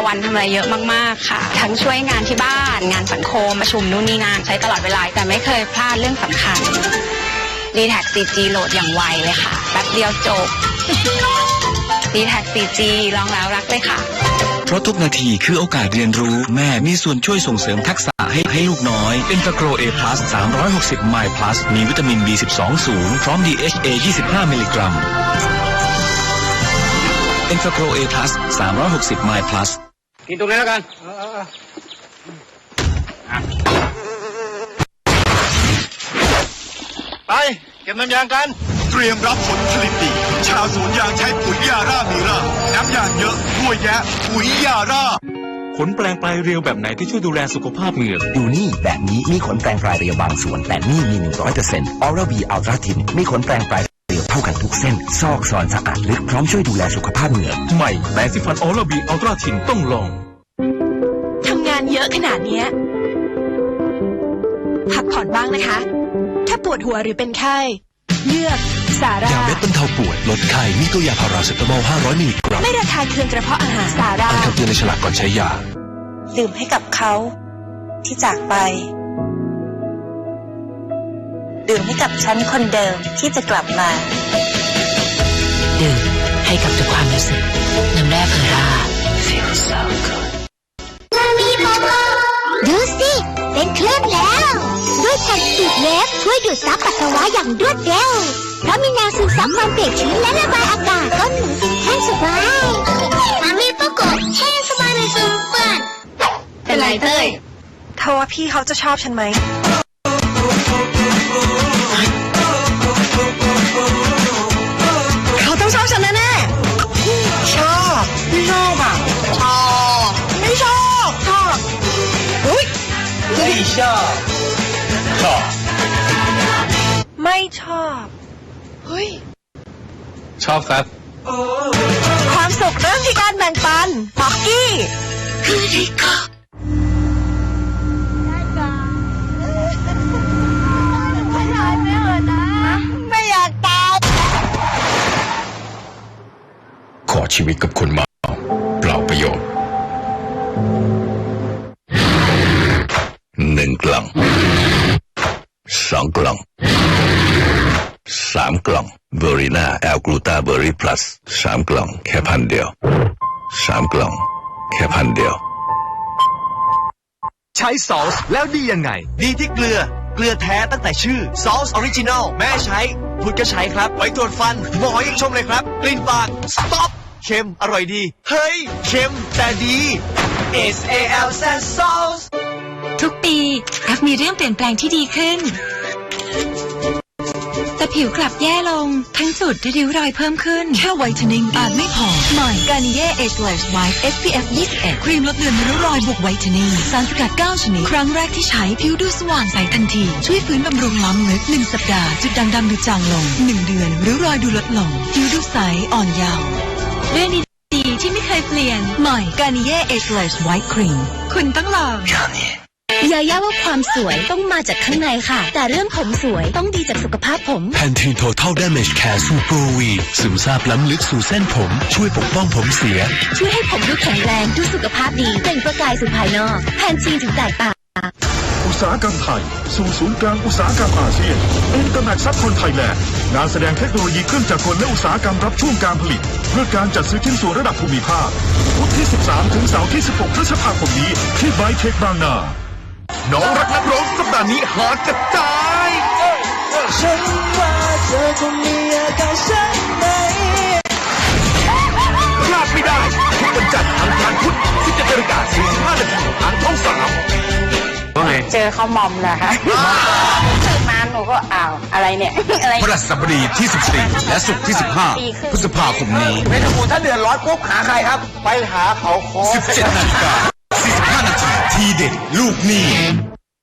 ละวันทำอะไรเยอะมากๆค่ะ ทั้งช่วยงานที่บ้าน งานสังคมประชุมนู่นนี่นั่นใช้ตลอดเวลา แต่ไม่เคยพลาดเรื่องสำคัญ d t แท็ก 4G โหลดอย่างไวเลยค่ะแป๊บเดียวจบ d t แท็ก 4G ลองแล้วรักเลยค่ะ เพราะทุกนาทีคือโอกาสเรียนรู้แม่มีส่วนช่วยส่งเสริมทักษะให้ให้ลูกน้อยเป็นตะโกร A+ 360 My Plus มีวิตามิน B12 สูง พร้อม DHA 25 มิลลิกรัมเป็นตะโกร A+ 360 My Plus กินตรงนี้แล้วกันไป เก็บน้ำยางกัน เตรียมรับผลผลิตดี ชาวสวนยางใช้ปุ๋ยยาร่ามีร่าน้ำยางเยอะกล้วยแยะ ปุ๋ยยาร่าขนแปลงปลายเรียวแบบไหนที่ช่วยดูแลสุขภาพเหงือกดูนี่ แบบนี้มีขนแปลงปลายเรียวบางส่วน แต่นี่มี 100% Oral B Ultra Thin มีขนแปลงปลายเรียวเท่ากันทุกเส้น ซอกซอนสะอาดลึกพร้อมช่วยดูแลสุขภาพเหงือกใหม่แปรงสีฟันออร์บีอัลตราทินต้องลองทำงานเยอะขนาดเนี้ยพักผ่อนบ้างนะคะ ถ้าปวดหัวหรือเป็นไข้เลือกสารายาเม็ดบรรเทาปวดลดไข้มีตัวยาพาราเซตามอล 500 มิลลิกรัมไม่ระคายเคืองกระเพาะอาหารสาราอ่านคำเตือนในฉลากก่อนใช้ยา ดื่มให้กับเขาที่จากไป ดื่มให้กับฉันคนเดิมที่จะกลับมา ดื่มให้กับทุกความรู้สึกน้ำแร่เพอร่าดูสิ เป็นเครื่องแล้ว ด้วยแผ่นสูตรเวฟช่วยดูดซับปัสสาวะอย่างรวดเร็ว เพราะมีแนวซึมซับความเปียกชื้นและระบายอากาศก้นหนูจึงแห้งสบายมามีประกบแห้งสบายในซูเปอร์เป็นไรเต้ยเธอว่าพี่เขาจะชอบฉันไหม ชอบ ชอบ ไม่ชอบ เฮ้ย ชอบครับ ความสุขเริ่มที่การแบ่งปันป๊อกกี้ไม่อยากตายขอชีวิตกับคนเมา กล่องสองกล่องสามกล่องเบอริน่าแอลกลูตาเบอรี่พลัสสามกล่องแค่พันเดียวสามกล่องแค่พันเดียว ใช้ซอสแล้วดียังไง ดีที่เกลือ เกลือแท้ตั้งแต่ชื่อซอสออริจินอลแม่ใช้ พุทธก็ใช้ครับ ไว้ตรวจฟัน หมอยังชมเลยครับ กลิ่นปากสต็อปเค็ม อร่อยดี เฮ้ย เค็มแต่ดี S A L S A Sauce ทุกปีกลับมีเรื่องเปลี่ยนแปลงที่ดีขึ้น แต่ผิวกลับแย่ลง ทั้งจุดและริ้วรอยเพิ่มขึ้น แค่ไวท์เทนนิ่งอาจไม่พอ ใหม่กานิเย่เอชเลสไวท์ SPF 21 ครีมลดเลือนริ้วรอยบวกไวท์เทนนิ่งสารสกัด 9 ชนิด ครั้งแรกที่ใช้ผิวดูสว่างใสทันที ช่วยฟื้นบำรุงล้ำลึก 1 สัปดาห์ จุดด่างดำดูจางลง 1 เดือนริ้วรอยดูลดลงผิวดูใสอ่อนเยาว์เรื่องดีๆที่ไม่เคยเปลี่ยน ใหม่กานิเย่เอชเลสไวท์ครีม คุณต้องลอง ยาย่าว่าความสวยต้องมาจากข้างในค่ะ แต่เรื่องผมสวยต้องดีจากสุขภาพผมแพนทีนโทเทลด m a g e Care ซูเปอร์วีซึมซาบล้ำลึกสู่เส้นผม ช่วยปกป้องผมเสีย ช่วยให้ผมดูแข็งแรงดูสุขภาพดีเปล่งประกายสู่ภายนอกแพนซีถึงแตกต่างอุตสาหกรรมไทย สู่ศูนย์กลางอุตสาหกรรมอาเซียนอินเตอร์แม็กซัพคนไทยแลนด์งานแสดงเทคโนโลยีเครื่องจักรกลและอุตสาหกรรมรับช่วงการผลิต เพื่อการจัดซื้อชิ้นส่วนระดับภูมิภาคพุธที่ 13 ถึงเสาร์ที่ 16 พฤษภาคมนี้ที่ไบเทคบางนา น้องรักนักร้องสัปดาห์นี้หาจัดจ่ายฉันว่าเธอคงมีอาการใช่ไหมพลาดไม่ได้ทุกวันจันทร์อังคารพุธ17นาฬิกา45นาทีทางช่องสามว่าไงเจอเขามอมนะคะตื่นมาหนูก็อ้าวอะไรเนี่ยอะไรพฤหัสบดีที่ 14 และศุกร์ที่ 15 พฤษภาคมนี้เป็นสมุนถ้าเดือดร้อนปุ๊บหาใครครับ ไปหาเขาคอ17นาฬิกา45นา ทีทีเด็ดลูกหนี้